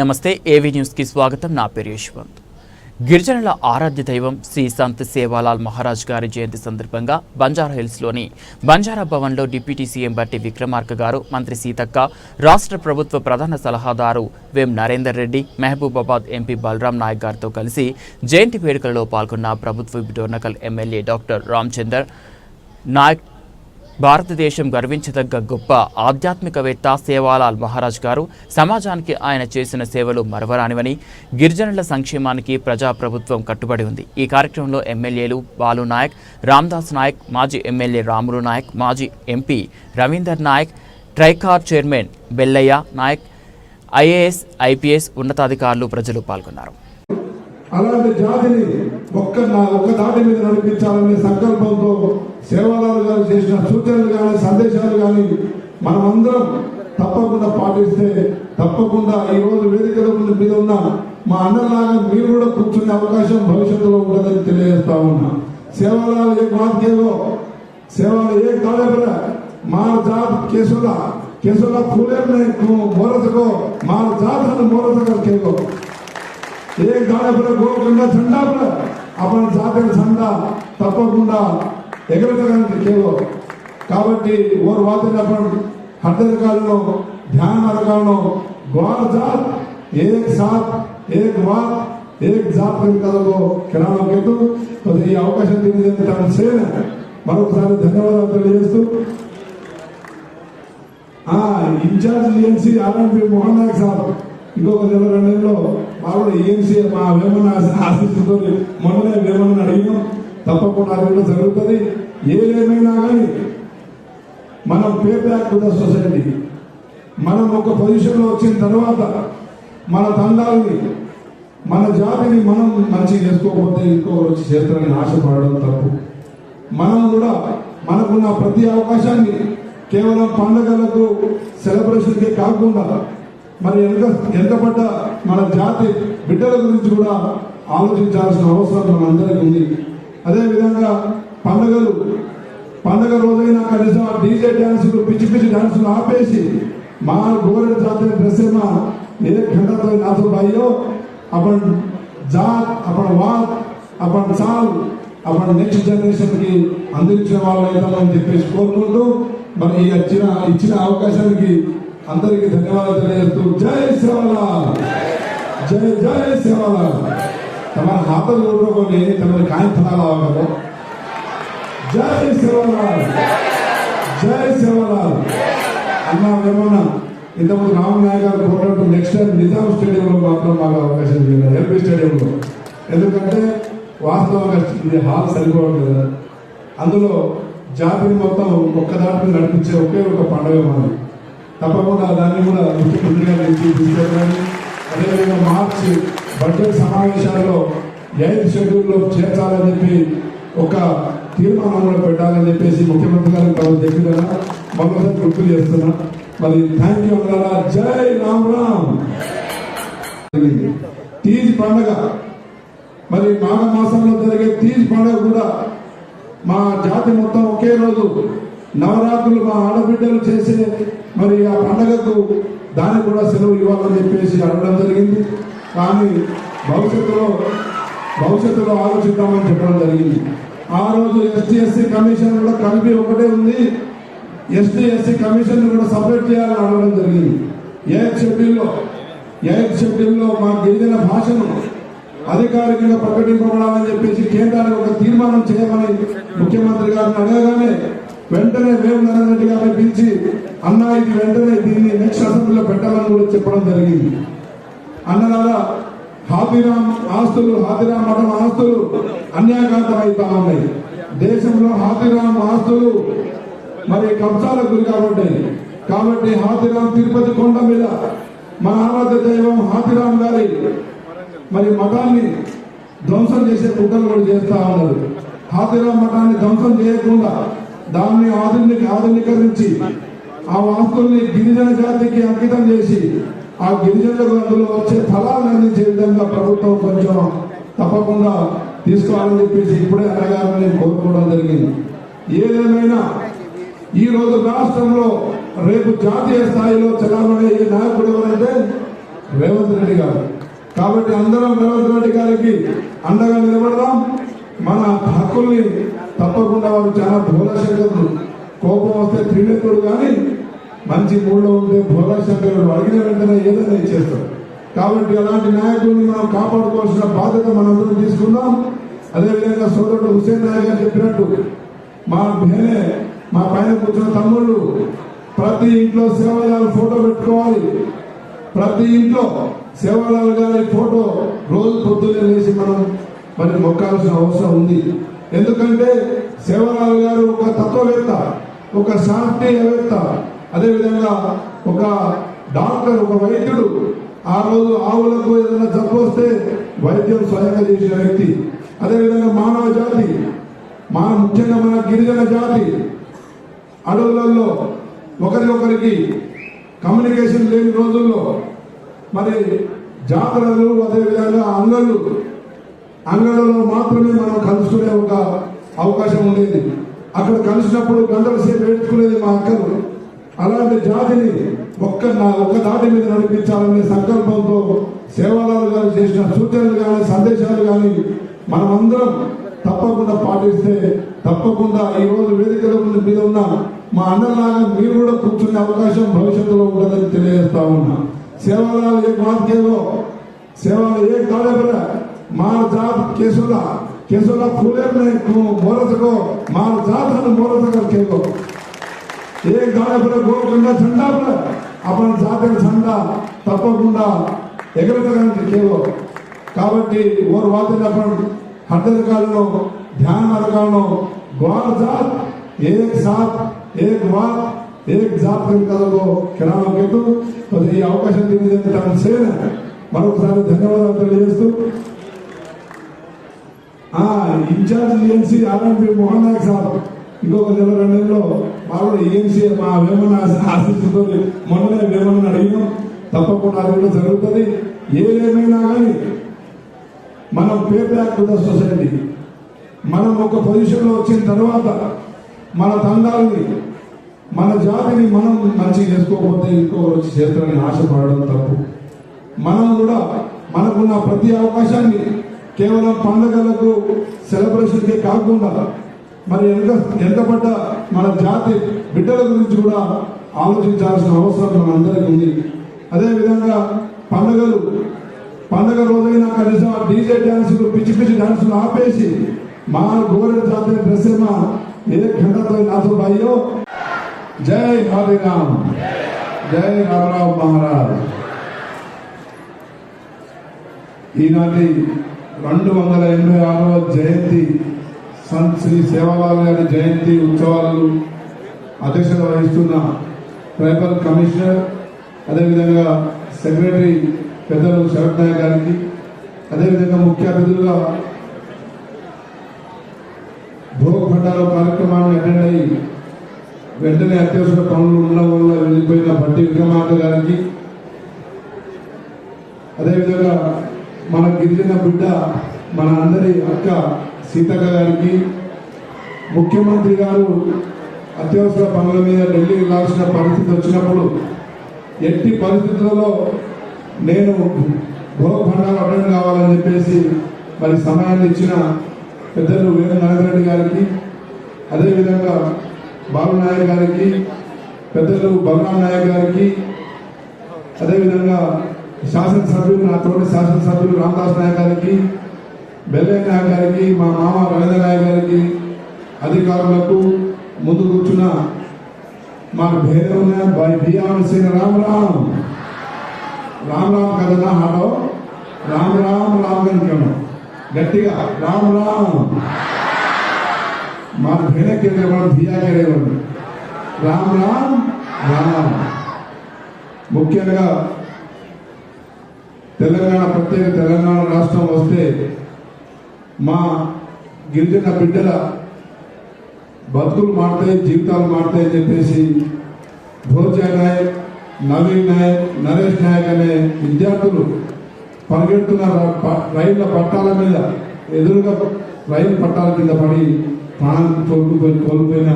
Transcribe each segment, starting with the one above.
నమస్తే ఏవీ న్యూస్కి స్వాగతం. నా పేరు యశ్వంత్. గిరిజనుల ఆరాధ్య దైవం శ్రీ సంత్ సేవాలాల్ మహారాజ్ గారి జయంతి సందర్భంగా బంజారా హిల్స్లోని బంజారా భవన్లో డిప్యూటీ సీఎం బట్టి విక్రమార్క గారు మంత్రి సీతక్క రాష్ట్ర ప్రభుత్వ ప్రధాన సలహాదారు వేం నరేందర్ రెడ్డి మహబూబాబాద్ ఎంపీ బలరాం నాయక్ గారితో కలిసి జయంతి వేడుకలలో పాల్గొన్న ప్రభుత్వ డోర్నకల్ ఎమ్మెల్యే డాక్టర్ రామచందర్ నాయక్ భారతదేశం గర్వించదగ్గ గొప్ప ఆధ్యాత్మికవేత్త సేవాలాల్ మహారాజ్ గారు సమాజానికి ఆయన చేసిన సేవలు మరవరానివని గిరిజనుల సంక్షేమానికి ప్రజాప్రభుత్వం కట్టుబడి ఉంది. ఈ కార్యక్రమంలో ఎమ్మెల్యేలు బాలు నాయక్ రామ్దాస్ నాయక్ మాజీ ఎమ్మెల్యే రాములు నాయక్ మాజీ MP Ravinder Naik TRICOR chairman Bellaiah Naik IAS IPS ఉన్నతాధికారులు ప్రజలు పాల్గొన్నారు. అలాంటి జాతిని ఒక్క నా- ఒక్క దాటి మీద నడిపించాలనే సంకల్పంతో సేవాదారు గారు చేసిన సూచనలు కానీ సందేశాలు కానీ మనమందరం తప్పకుండా పాటిస్తే తప్పకుండా ఈ రోజు వేదికల ముందు మీద ఉన్న మా అన్నలాగా మీరు కూడా కూర్చునే అవకాశం భవిష్యత్తులో ఉంటుందని తెలియజేస్తా ఉన్నా. సేవాలాలు ఏ బాధ్యలో సేవలు ఏ కాలేపర మా జాత్ కేసుల కేసుల పూలే మోరసకో మా జాతను మోరసగా కేకో एक गाने पर గోకుండా झंडा पर अपन జాతీయ झंडा తప్పకుండా ఎగరగడానికి కేవో కాబట్టి ఓర్ వాతిన अपन हर कालों ध्यान रखनो ग्वाल जात एक साथ एक बात एक జాత్ కదలో కిరాణం కేతు మరి ఈ అవకాశం తెలియజేసిన తన సేన మరొకసారి ధన్యవాదాలు తెలియజేస్తూ ఆ in charge AMC RMP Mohan Naik sir ఇంకొక నెల రెండు నెలలో మా కూడా ఏఎంసీ మా వేమన్న ఆశిస్తుతో మొన్ననే వేమన్న అడిగినాం. తప్పకుండా అడగడం జరుగుతుంది. ఏదేమైనా కానీ మనం pay back to the society మనం ఒక పొజిషన్లో వచ్చిన తర్వాత మన తండాలని మన జాతిని మనం మంచి చేసుకోకపోతే ఇంకొకరు వచ్చి చేస్తారని ఆశపడడం తప్పు. మనం కూడా మనకున్న ప్రతి అవకాశాన్ని కేవలం పండుగలకు సెలబ్రేషన్కి కాకుండా మరి ఎంత పడ్డ మన జాతి బిడ్డల గురించి కూడా ఆలోచించాల్సిన అవసరం మనందరికీ ఉంది. అదేవిధంగా పండుగలు పండుగ రోజైనా కనీసం డీజే డ్యాన్సులు పిచ్చి పిచ్చి డ్యాన్సులు ఆపేసి మా గోరెడు జాతి ప్రసేమ ఏ ఖండతో నాతో భాయిలో अपन జాత్ अपन వాత్ अपन చాల్ अपन నెక్స్ట్ జనరేషన్కి అందించిన వాళ్ళు అవుతామని చెప్పేసి కోరుకుంటూ మరి ఈ ఇచ్చిన ఇచ్చిన అవకాశానికి అందరికి ధన్యవాదాలు తెలియజేస్తూ జై శ్రీమలాల్ జై జై శ్రీమలాల్ తమ హాతలు కొట్టుకొని తమ కాంతనాలు జై శ్రీమలాల్ జై శ్రీమలాల్ అన్నా వేమన్న ఇంతకు రామ నాయకారు పోరాటం నెక్స్ట్ టైం నిజాం స్టేడియంలో మాత్రం మాకు అవకాశం చేయాలి స్టేడియం స్టేడియంలో. ఎందుకంటే వాస్తవంగా ఇది హాల్ సరిపోవట్లేదు. అందులో జాతిని మొత్తం ఒక్క దాటిని నడిపించే ఒకే ఒక పండుగ మనం తప్పకుండా దాన్ని కూడా ముఖ్యమంత్రిగా నుంచి తీసుకెళ్ళాలని అదేవిధంగా మార్చి బడ్జెట్ సమావేశాల్లో ఎయిత్ షెడ్యూల్లో చేర్చాలని చెప్పి ఒక తీర్మానం కూడా పెట్టాలని చెప్పేసి ముఖ్యమంత్రి గారు తాను చెప్పి కదా మరొకసారి గుర్తు చేస్తున్నా. మరి థ్యాంక్ యూ అన్నారా? జై రామ్ రామ్. తీజ్ పండగ. మరి మాఘ మాసంలో జరిగే తీజ్ పండగ కూడా మా జాతి మొత్తం ఒకే రోజు నవరాత్రులు మా ఆడబిడ్డలు చేసే మరి ఆ పండగకు దానికి కూడా సెలవు ఇవ్వాలని చెప్పేసి అడగడం జరిగింది. కానీ భవిష్యత్తులో భవిష్యత్తులో ఆలోచిద్దామని చెప్పడం జరిగింది. ఆ రోజు ఎస్టీ ఎస్సీ కమిషన్ కూడా కలిపి ఒకటే ఉంది. ఎస్టీ ఎస్సీ కమిషన్ కూడా సపరేట్ చేయాలని అడగడం జరిగింది. ఎయిత్ షెడ్యూల్లో ఎయిత్ షెడ్యూల్లో మా గిరిజన భాషను అధికారికంగా ప్రకటింపబడాలని చెప్పేసి కేంద్రానికి ఒక తీర్మానం చేయమని ముఖ్యమంత్రి గారిని అడగగానే వెంటనే వేరు నరేంద్ర గారిని పిలిచి అన్నా ఇది వెంటనే దీన్ని నెక్స్ట్ అసెంబ్లీలో పెట్టాలని కూడా చెప్పడం జరిగింది. అన్నలారా హాతిరామ్ ఆస్తులు హాతిరామ్ మఠం ఆస్తులు అన్యాయకాంతం అవుతా ఉన్నాయి దేశంలో హాతిరామ్ ఆస్తులు మరి కబ్జాలకు గురి కాబట్టి కాబట్టి హాతిరామ్ తిరుపతి కొండ మీద మన ఆరాధ్య దైవం హాతిరామ్ గారి మరి మఠాన్ని ధ్వంసం చేసే కుట్రలు కూడా చేస్తా ఉన్నారు. హాతిరామ్ మఠాన్ని ధ్వంసం చేయకుండా దాన్ని ఆధునిక ఆధునీకరించి ఆ వాస్తుల్ని గిరిజన జాతికి అంకితం చేసి ఆ గిరిజనులకు అందులో వచ్చే ఫలాన్ని అందించే విధంగా ప్రభుత్వం కొంచెం తప్పకుండా తీసుకోవాలని చెప్పేసి ఇప్పుడే అడగాలని నేను కోరుకోవడం జరిగింది. ఏదేమైనా ఈ రోజు రాష్ట్రంలో రేపు జాతీయ స్థాయిలో చలామణి అయ్యే నాయకుడు ఎవరంటే రేవంత్ రెడ్డి గారు. కాబట్టి అందరం రేవంత్ రెడ్డి గారికి అండగా నిలబడదాం. మన హక్కుల్ని తప్పకుండా వారు చాలా భోళశంకరుడు కోపం వస్తే త్రినేత్రుడు కానీ మంచి మూడ్లో ఉంటే భోళశంకరుడు అడిగిన వెంటనే ఏదైనా ఇచ్చేస్తాడు. కాబట్టి అలాంటి నాయకుల్ని మనం కాపాడుకోవాల్సిన బాధ్యత మనందరం తీసుకుందాం. అదేవిధంగా సోదరుడు హుసేన్ నాయక్ గారు చెప్పినట్టు మా భేనే మా పైన కూర్చున్న తమ్ముళ్ళు ప్రతి ఇంట్లో సేవలాలు ఫోటో పెట్టుకోవాలి. ప్రతి ఇంట్లో సేవలాలు గారి ఫోటో రోజు పొద్దున్నే లేచి మనం మరి మొక్కాల్సిన అవసరం ఉంది. ఎందుకంటే సేవలాల్ గారు ఒక తత్వవేత్త ఒక శాస్త్రీయవేత్త అదేవిధంగా ఒక డాక్టర్ ఒక వైద్యుడు. ఆ రోజు ఆవులకు ఏదైనా జబ్బు వస్తే వైద్యం స్వయంగా చేసిన వ్యక్తి. అదేవిధంగా మానవ జాతి మన ముఖ్యంగా మన గిరిజన జాతి. అడవులలో ఒకరికొకరికి కమ్యూనికేషన్ లేని రోజుల్లో మరి జాతరలు అదేవిధంగా అంగళ్ళు అంగళంలో మాత్రమే మనం కలుసుకునే ఒక అవకాశం ఉండేది. అక్కడ కలిసినప్పుడు గంటల సేపు ఏడ్చుకునేది మా అక్కలు. అలాంటి జాతిని ఒక్క నా ఒక్క దాటి మీద నడిపించాలనే సంకల్పంతో సేవలాలు గారు చేసిన సూచనలు కానీ సందేశాలు కానీ మనమందరం తప్పకుండా పాటిస్తే తప్పకుండా ఈ రోజు వేదికల మీద ఉన్న మా అన్నలాగా మీరు కూడా కూర్చునే అవకాశం భవిష్యత్తులో ఉంటుందని తెలియజేస్తా ఉన్నా. సేవలాలు ఏ మార్కేలో సేవలు ఏ కార్యక్రమ पर मार जात केसुला केसुला फूले में को मोरत को मार जात है मोरत करके को एक दाड़े पर గోల్కొండ झंडा पर अपन జాతర झंडा తప్పకుండా ఎగరగడానికి కేవో కాబట్టి ఓర్ వాతిన अपन हर कालों ध्यान रखनो ग्वार जात एक साथ एक बात एक जात కనుకలో కిరాణం కేతు ఈ అవకాశం దీని తన సేన మరొకసారి ధన్యవాదాలు తెలియజేస్తూ ఆ in-charge ANC RMP Mohan Naik sir. ఇంకొక నెల రెండు నెలలో మా కూడా ఏఎన్సీ మా వేమన ఆశిస్తుతో మొన్ననే వేమని అడిగినాం. తప్పకుండా అది కూడా జరుగుతుంది. ఏదేమైనా కానీ మనం pay back to the society. మనం ఒక పొజిషన్లో వచ్చిన తర్వాత మన తండాలని మన జాతిని మనం మంచిగా చేసుకోకపోతే ఇంకొకరు వచ్చి చేస్తారని ఆశపడడం తప్పు. మనం కూడా మనకున్న ప్రతి అవకాశాన్ని కేవలం పండుగలకు సెలబ్రేషన్కే కాకుండా మరి ఎంత ఎంత పడ్డ మన జాతి బిడ్డల గురించి కూడా ఆలోచించాల్సిన అవసరం మనందరికీ ఉంది. అదేవిధంగా పండుగలు పండుగ రోజైనా కనీసం ఆ డీజే డ్యాన్సులు పిచ్చి పిచ్చి డ్యాన్సులు ఆపేసి మా గోరె జాతీయ ప్రసీమ ఏ ఖండతో నాతో అయ్యో? జై హరిరామ్ జై రామరావు మహారాజ్. ఈనాటి రెండు వందల ఎనభై ఆరవ జయంతి సంత్ శ్రీ సేవాలాల్ గారి జయంతి ఉత్సవాలు అధ్యక్షత వహిస్తున్న ట్రైబల్ కమిషనర్ అదేవిధంగా సెక్రటరీ పెద్దలు శరత్ నాయక్ గారికి అదేవిధంగా ముఖ్య అతిథులుగా భోగ భండార కార్యక్రమాన్ని అటెండ్ అయ్యి వెంటనే అత్యవసర పనులు ఉండడం వల్ల వెళ్ళిపోయిన భట్టి విక్రమార్క గారికి అదేవిధంగా మన గిరిజన బిడ్డ మన అందరి అక్క సీతక్క గారికి ముఖ్యమంత్రి గారు అత్యవసర పనుల మీద ఢిల్లీ వెళ్ళాల్సిన పరిస్థితి వచ్చినప్పుడు ఎట్టి పరిస్థితులలో నేను భోగభండాలు అడ్డం కావాలని చెప్పేసి మరి సమయాన్ని ఇచ్చిన పెద్దలు వేణు నాగరెడ్డి గారికి అదేవిధంగా బాబు నాయక్ గారికి పెద్దలు బలరాం నాయక్ గారికి అదేవిధంగా శాసనసభ్యులు నాతోటి శాసనసభ్యులు రామదాస్ నాయక్ గారికి బెల్లయ్య నాయక్ గారికి మా మామ రవీంద్ర నాయక్ గారికి అధికారులకు ముందు కూర్చున్న మా భేదం ఉన్న భాయ్ బియ్యం రామ్ రామ్. రామ్ రామ్ కదా హాడో రామ్ రామ్ రామ్ కనుకోను గట్టిగా రామ్ రామ్. మా భేదకి మనం భియా కేరేవాడు రామ్ రామ్ రామ్. ముఖ్యంగా తెలంగాణ ప్రత్యేక తెలంగాణ రాష్ట్రం వస్తే మా గిరిజన బిడ్డల బతుకులు మారుతాయి జీవితాలు మారుతాయి చెప్పేసి భోజయ్ నాయక్ నవీన్ నాయక్ నరేష్ నాయక్ అనే విద్యార్థులు పరిగెడుతున్న ప- రైళ్ళ పట్టాల మీద ఎదురుగా రైలు పట్టాల కింద పడి ప్రాణం కోల్పోయి కోల్పోయిన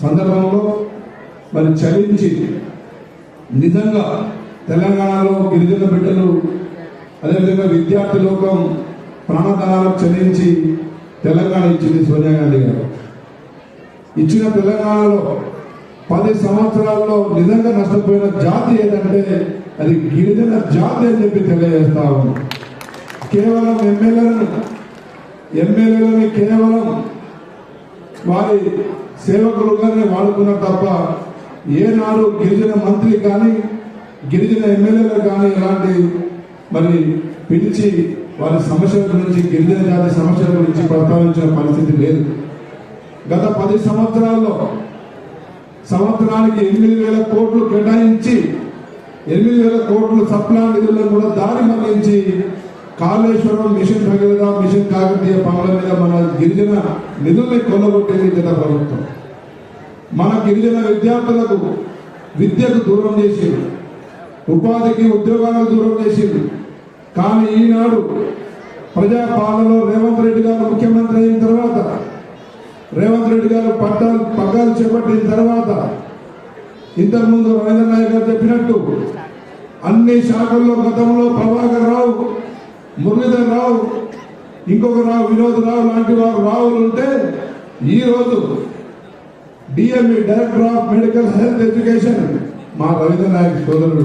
సందర్భంలో మరి చలించి నిజంగా తెలంగాణలో గిరిజన బిడ్డలు అదేవిధంగా విద్యార్థి లోకం ప్రాణదానాలకు చెల్లించి తెలంగాణ ఇచ్చింది సోనియా గాంధీ గారు. ఇచ్చిన తెలంగాణలో పది సంవత్సరాల్లో నిజంగా నష్టపోయిన జాతి ఏదంటే అది గిరిజన జాతి అని చెప్పి తెలియజేస్తా కేవలం ఎమ్మెల్యేలను ఎమ్మెల్యేలని కేవలం వారి సేవకులుగానే వాడుకున్నారు తప్ప ఏనాడు గిరిజన మంత్రి కానీ గిరిజన ఎమ్మెల్యేలు కానీ ఎలాంటి మరి పిలిచి వారి సమస్యల గురించి గిరిజన జాతి సమస్యల గురించి ప్రస్తావించిన పరిస్థితి లేదు. గత పది సంవత్సరాల్లో సంవత్సరానికి ఎనిమిది వేల కోట్లు కేటాయించి ఎనిమిది వేల కోట్లు సప్లా నిధులను కూడా దారి మళ్ళించి కాళేశ్వరం మిషన్ భగీరథ మిషన్ కాకతీయ పనుల మీద మన గిరిజన నిధుల్ని కొనగొట్టేది గత ప్రభుత్వం. మన గిరిజన విద్యార్థులకు విద్యకు దూరం చేసేది. ఉపాధికి ఉద్యోగాలకు దూరం చేసింది. కానీ ఈనాడు ప్రజా పాలనలో రేవంత్ రెడ్డి గారు ముఖ్యమంత్రి అయిన తర్వాత రేవంత్ రెడ్డి గారు పట్టాలు పగ్గాలు చేపట్టిన తర్వాత ఇంతకుముందు రవీంద్ర నాయక్ గారు చెప్పినట్టు అన్ని శాఖల్లో గతంలో ప్రభాకర్ రావు మురళీధర్ రావు ఇంకొక రావు వినోద్ రావు లాంటి వారు రావులు ఉంటే ఈరోజు DME director of medical health education మా రవీంద్ర నాయక్ సోదరుడు.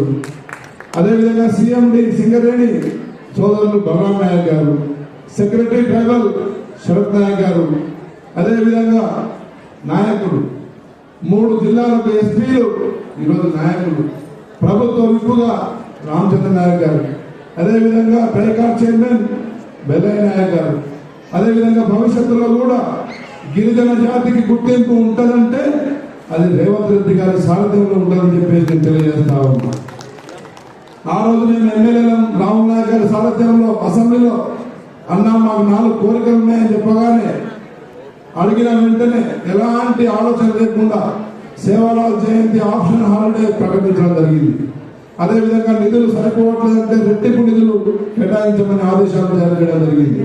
అదేవిధంగా సీఎండి సింగరేణి సోదరులు బలరాం నాయక్ గారు సెక్రటరీ ట్రైబల్ శరత్ నాయక్ గారు అదేవిధంగా నాయకుడు మూడు జిల్లాలకు ఎస్పీలు ఈరోజు నాయకులు ప్రభుత్వ విప్పుగా రామచంద్ర నాయక్ గారు అదేవిధంగా ట్రైకార్ చైర్మన్ బెల్లయ్య నాయక్ గారు అదేవిధంగా భవిష్యత్తులో కూడా గిరిజన జాతికి గుర్తింపు ఉంటుందంటే అది రేవంత్ రెడ్డి గారి సారథ్యంలో ఉంటుందని చెప్పేసి నేను తెలియజేస్తా ఉన్నా. ఆ రోజు మేము ఎమ్మెల్యేలం రాహుల్ నాయక్ గారి సారథ్యంలో అసెంబ్లీలో అన్నా మాకు నాలుగు కోరికలు ఉన్నాయని చెప్పగానే అడిగిన వెంటనే ఎలాంటి ఆలోచన లేకుండా సేవారావు జయంతి ఆప్షన్ హాలిడే ప్రకటించడం జరిగింది. అదేవిధంగా నిధులు సరిపోవట్లేదంటే రెట్టింపు నిధులు కేటాయించమని ఆదేశాలు జారీ చేయడం జరిగింది.